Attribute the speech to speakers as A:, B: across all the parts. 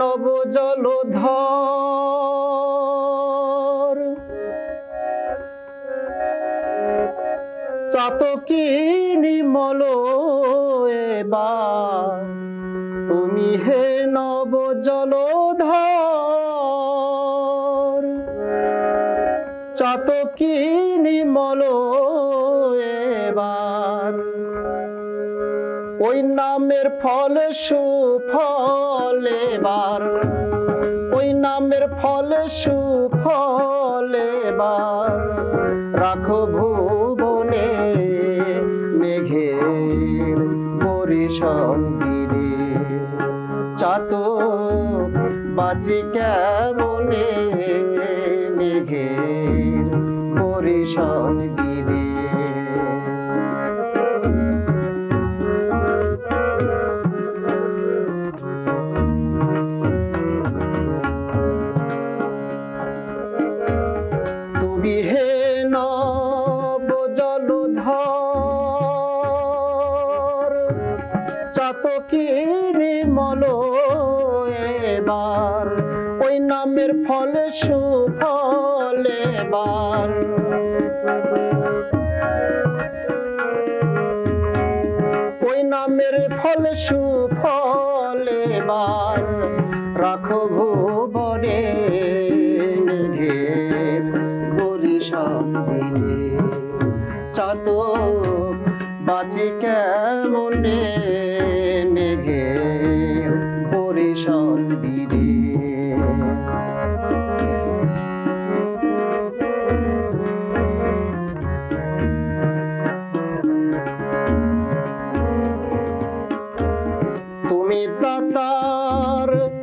A: নব জলধর। চাতকি নিমল এবা তুমি হে নব জলধর। চাতকি নিমল ওই নামের ফল সুফল এবার। ওই নামের ফল সুফল এবার। রাখো ভুবনে মেঘের পরিশন গিরে চাত বাজি কেমনে মেঘের পরিশন নির্মল এবার, ওই নামের ফল সুফল এবার। ওই নামের ফল সুফল এবার। রাখো ভুবনে মেঘের বরিশন দিনে চাত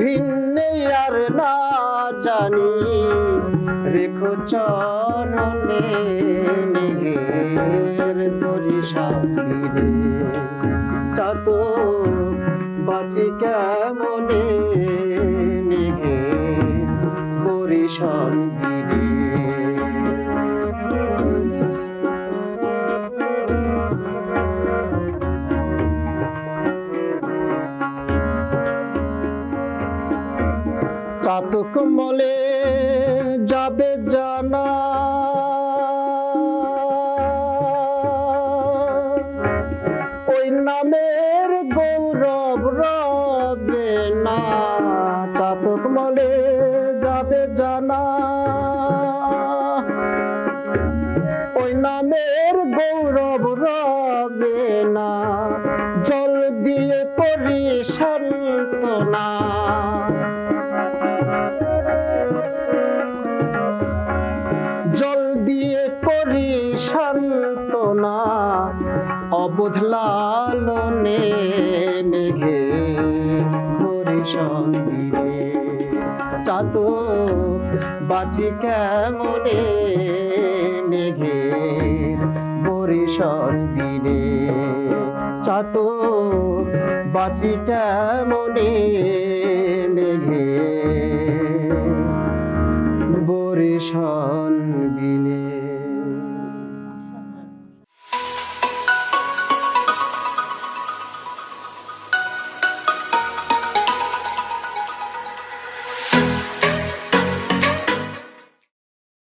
A: ভিন্নে আর না জানি। রেখো চরণে মেঘের পরিশান তা তো বাঁচি কেমনে মেঘের পরিশান দিলে চাতক মলে যাবে জানা, ওই নামের গৌরব রবে না। চাতক মলে যাবে জানা, ওই নামের গৌরব সান্তনা অবোধ লালনে মেঘে পরিশন দিলে চাত বাঁচি কেমনে মেঘের পরিশন দিলে চাত বাঁচি কেমনে মেঘের বরিশন